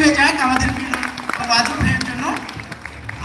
হয়ে যাক আমাদের ভাইয়ের জন্য।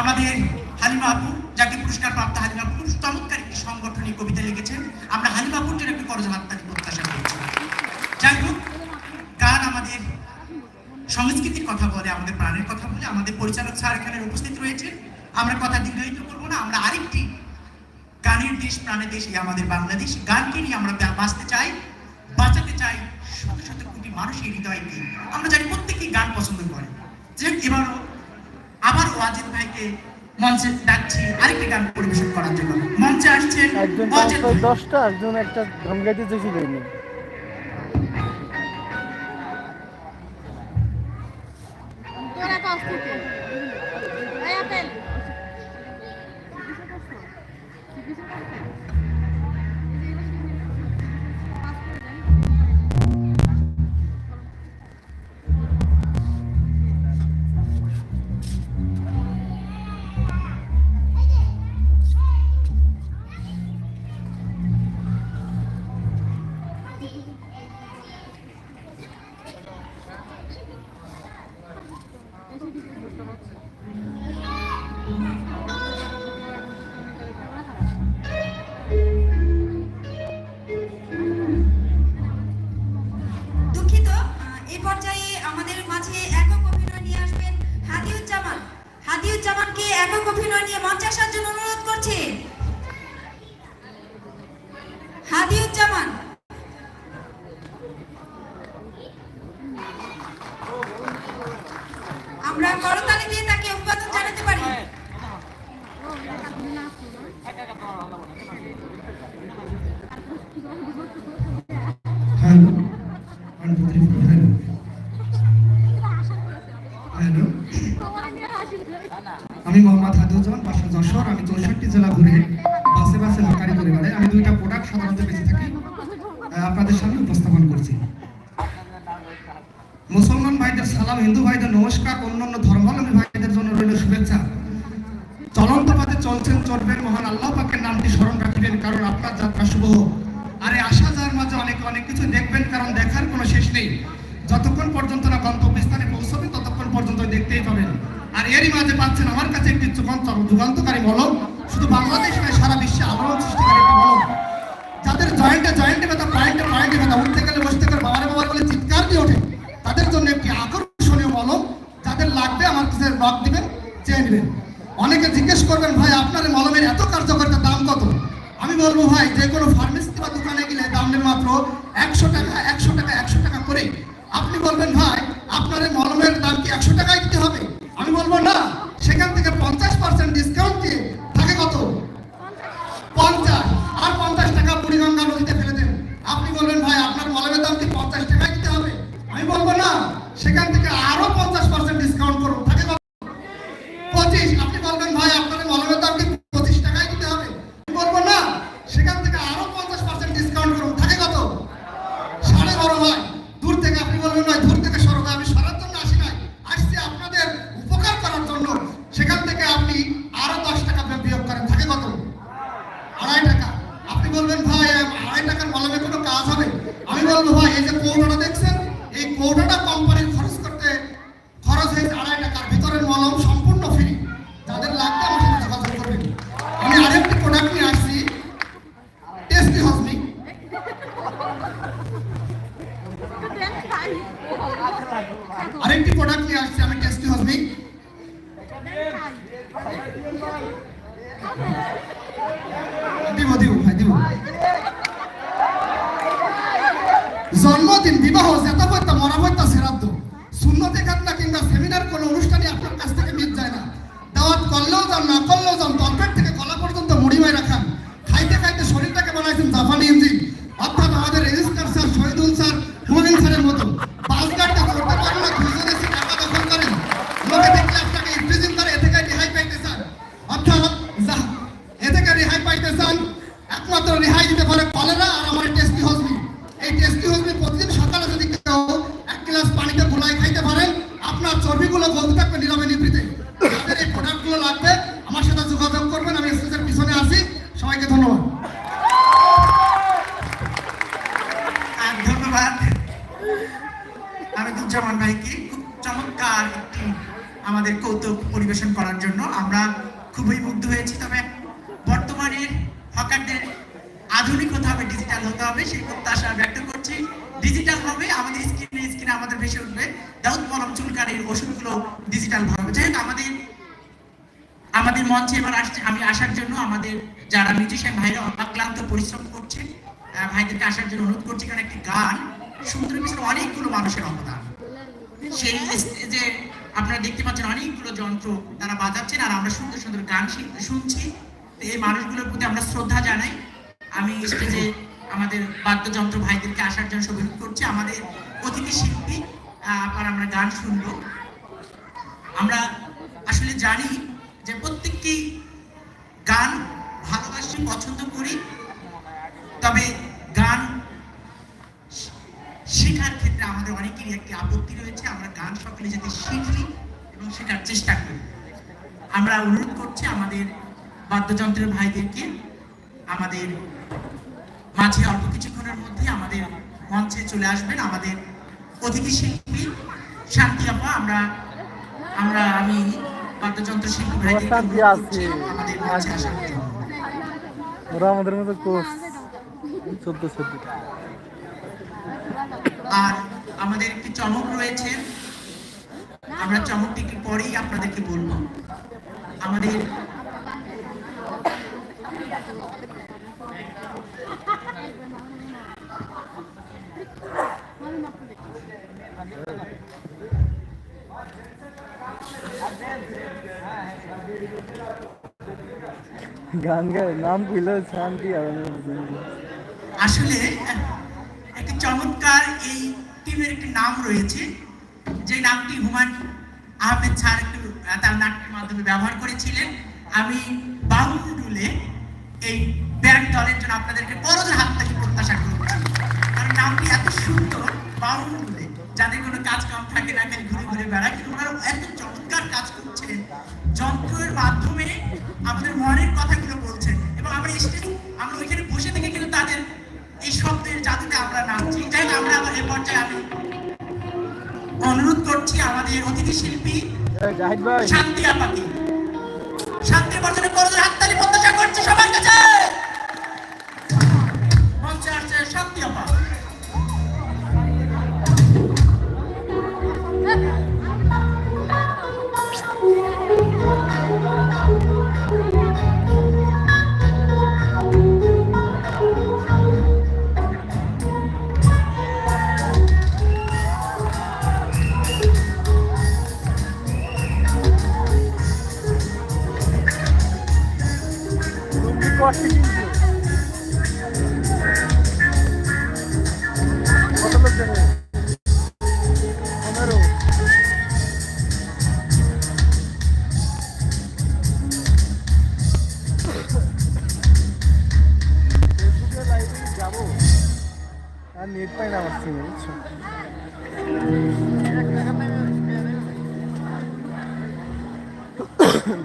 আমাদের হালিমা আপু, যাকে পুরস্কার প্রাপ্ত হালিমা চমৎকার একটি সংগঠনিক কবিতা লিখেছেন। আমরা হালিমা আপুর জন্য একটি করজ হাততালি প্রত্যাশা করছি। যাই হোক, গান আমাদের সংস্কৃতির কথা বলে, আমাদের প্রাণের কথা বলে, আমাদের পরিচালক স্যার এখানে উপস্থিত রয়েছেন। আমরা কথা দীর্ঘায়িত করব না, আমরা আরেকটি গানের দেশ, প্রাণের দেশ, এই আমাদের বাংলাদেশ গানকে নিয়ে আমরা বাঁচতে চাই, বাঁচাতে চাই শত শত কোটি মানুষের হৃদয়কে। আমরা জানি করে যে এবারও আবার ওয়াজিদ ভাইকে মঞ্চে ডাকছি আরেকটি গান পরিবেশন করার জন্য। মঞ্চে আসছেন দশটা একজন একটা গান গাইতে চেয়েছিল তোরা হাদিউজ্জামানকে একক অভিনয় নিয়ে মঞ্চে আসার জন্য অনুরোধ করছি। হাদিউজ্জামান চলন্ত পথে চলছেন চলবেন মহান আল্লাহ পাকের নামটি স্মরণ রাখিবেন, কারণ আপনার যাত্রা শুভ আর এই আসা যাওয়ার মাঝে অনেক অনেক কিছু দেখবেন, কারণ দেখার কোনো শেষ নেই। যতক্ষণ পর্যন্ত না গন্তব্যস্থানে পৌঁছবে, ততক্ষণ পর্যন্ত দেখতেই পাবেন। আর এরই মাঝে পাচ্ছেন আমার কাছে একটি যুগান্তকারী মলম। শুধু বাংলাদেশ নয়, সারা বিশ্বে আলোড়ন সৃষ্টিকারী একটি মলম। যাদের জয়েন্টে জয়েন্টে ব্যথা পয়েন্টে পয়েন্টে ব্যথা, উঠতে গেলে বসতে গেলে বাবারে বাবার বলে চিৎকার দিয়ে ওঠে। তাদের জন্য একটি আকর্ষণীয় মলম। যাদের লাগবে আমার কাছে রক দিবেন, চেয়ে নেবেন। অনেকে জিজ্ঞেস করবেন, ভাই, আপনার মলমের এত কার্যকারিতার দাম কত? আমি বলব, ভাই, যে কোনো ফার্মেসি বা দোকানে গেলে দাম নেবে মাত্র একশো টাকা একশো টাকা একশো টাকা করে আপনি বলবেন, ভাই, আপনার মলমের দাম কি একশো টাকায় দিতে হবে? আমি বলব, না, সেখান থেকে পঞ্চাশ পার্সেন্ট ডিসকাউন্ট দিয়ে কারণ একটি গান সুন্দরের পিছনে অনেকগুলো মানুষের অবদান। সেই যে আপনারা দেখতে পাচ্ছেন অনেকগুলো যন্ত্র তারা বাজাচ্ছেন, আর আমরা সুন্দর সুন্দর গান শুনছি। এই মানুষগুলোর প্রতি আমরা শ্রদ্ধা জানাই। আমি স্টেজে আমাদের বাদ্যযন্ত্র ভাইদেরকে আসার জন্য সব অনুরোধ করছি। আমাদের অতিথি শিল্পী আবার আমরা গান শুনব। আমরা আসলে জানি যে প্রত্যেকটি গান ভালোবাসি, পছন্দ করি। তবে গান শেখার ক্ষেত্রে আমাদের অনেকেরই একটি আপত্তি রয়েছে। আমরা গান সকলে যাতে শিখি এবং শেখার চেষ্টা করি। আমরা অনুরোধ করছি আমাদের বাদ্যযন্ত্রের ভাইদেরকে আমাদের মাঝে অল্প কিছুক্ষণের মধ্যে আমাদের মঞ্চে চলে আসবেন। আমাদের অতিথি শিল্পী শান্তি আপা আমরা আমরা আমি বাদ্যযন্ত্র শিল্পী ভাইদেরকে। আমাদের মঞ্চে আসার জন্য ওরা আমাদের মতো কোর্স চোদ্দ চোদ্দ আর আমাদের একটি চমক রয়েছে। আমরা চমকটি একটু পরেই আপনাদেরকে বলব। আমাদের গান গায় নাম কইলে শান্তি আসলে চমৎকার এই টিমের একটি নাম রয়েছে। যে নামটি হুমায়ুন আহমেদ স্যার একটু তার নাটকের মাধ্যমে ব্যবহার করেছিলেন। আমি বাউন্ডুলে এই ব্যান্ড দলের জন্য আপনাদেরকে করজোর হাত থেকে প্রত্যাশা করছি। কারণ নামটি এত সুন্দর বাউন্ডুলে যাদের কোনো কাজ কাম থাকে না, খালি ঘুরে ঘুরে বেড়ায়। কিন্তু ওনারা এত চমৎকার কাজ করছেন, যন্ত্রের মাধ্যমে আমাদের মনের কথাগুলো বলছেন। এবং আমরা স্টেজ আমরা ওইখানে বসে থেকে কিন্তু তাদের এই শব্দের জাতিতে আমরা নামছি। যাই আমরা আবার এ পর্যায়ে আমি অনুরোধ করছি আমাদের অতিথি শিল্পী শান্তি আপাকে। শান্তি বর্জনে করজোর হাততালি প্রত্যাশা করছি সবার কাছে। মঞ্চে আসছে শান্তি আপা।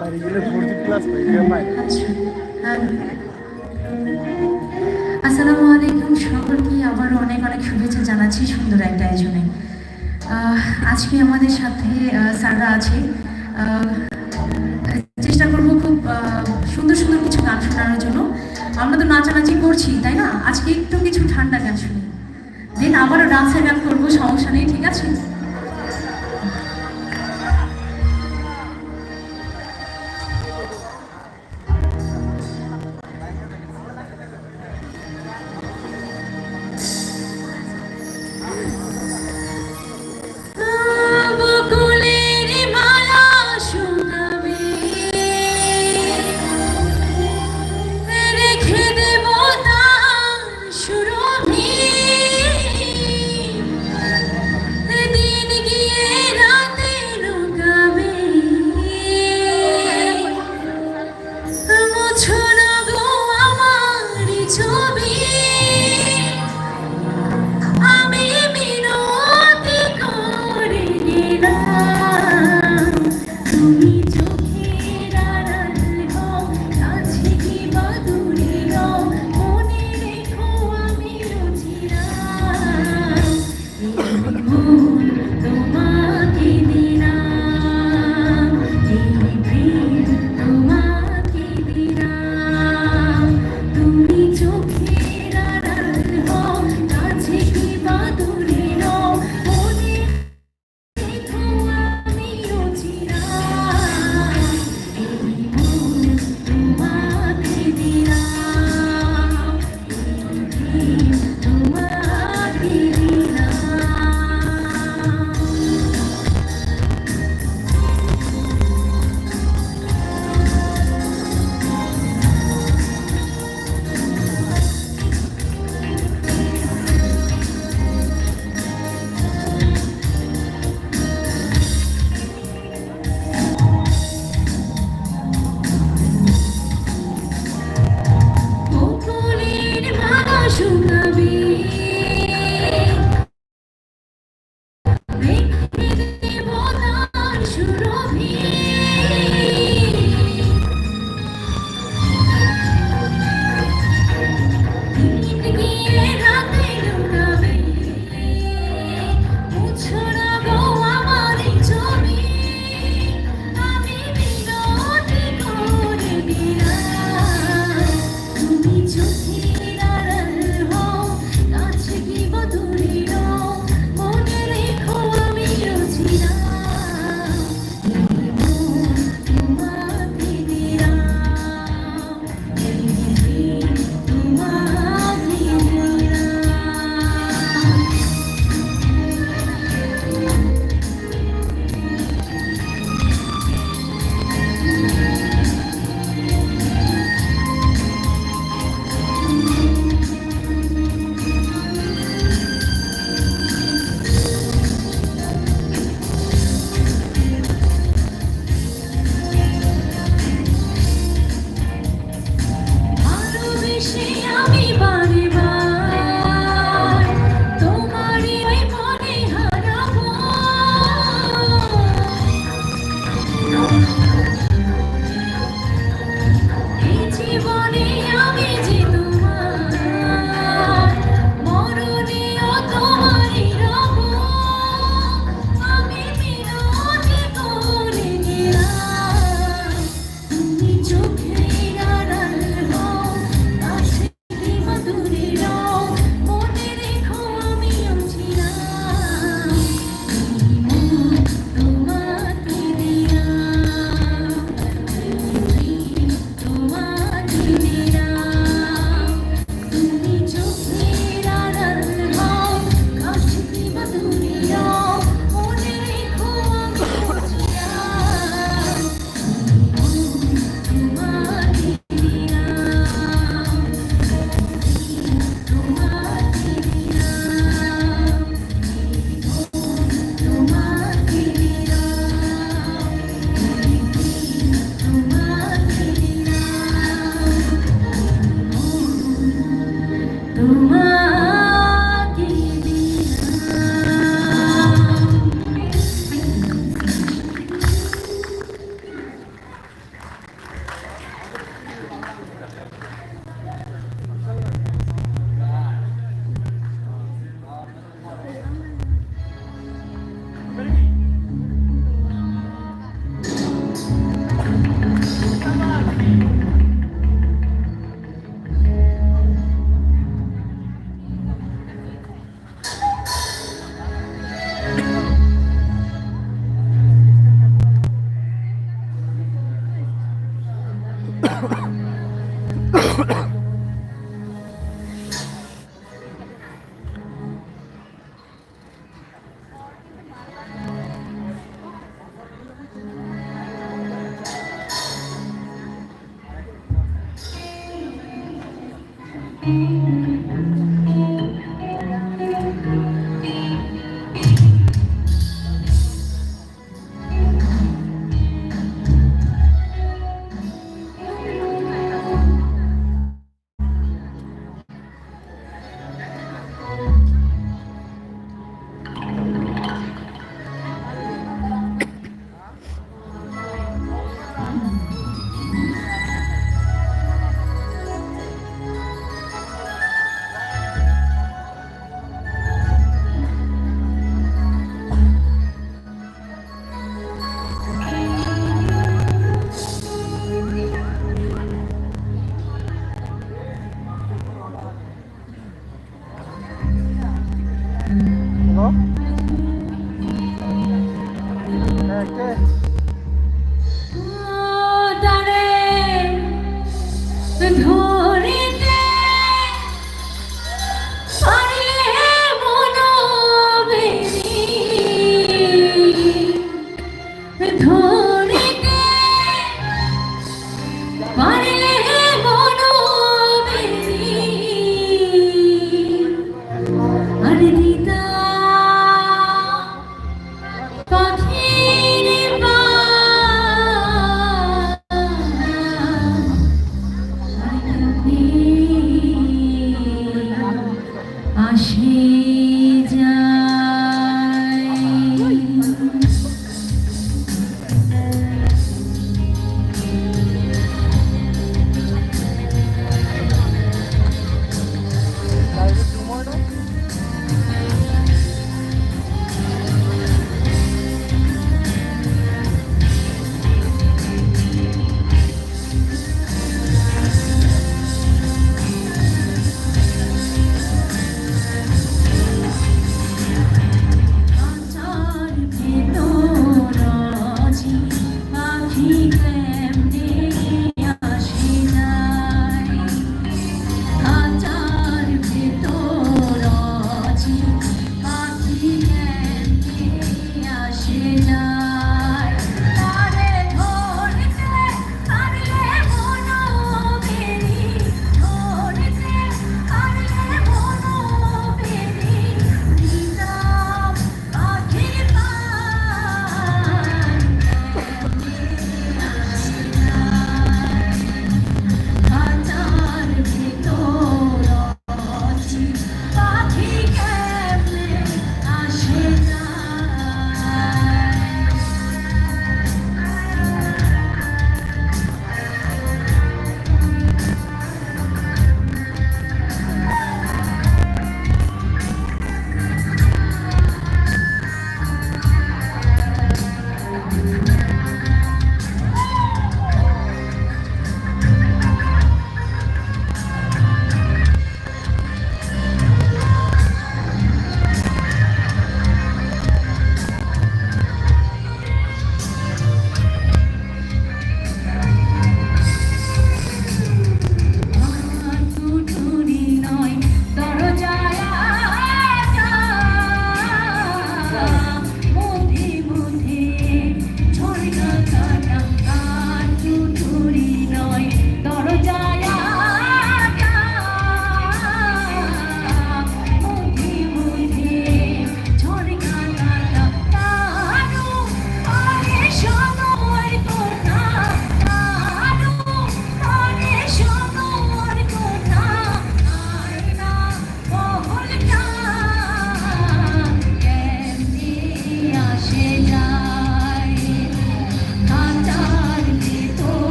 বাড়ি গেলে ফোর জি প্লাস পাই আসসালামু আলাইকুম, সকলকে আবার অনেক অনেক শুভেচ্ছা জানাচ্ছি সুন্দর একটা আয়োজনে। আজকে আমাদের সাথে স্যাররা আছে। চেষ্টা করব খুব সুন্দর সুন্দর কিছু গান শোনানোর জন্য। আমরা তো নাচানাচি করছি, তাই না? আজকে একটু কিছু ঠান্ডা গান শুনি। দেন আবারও ডান্সের গান করব, সমস্যা নেই, ঠিক আছে?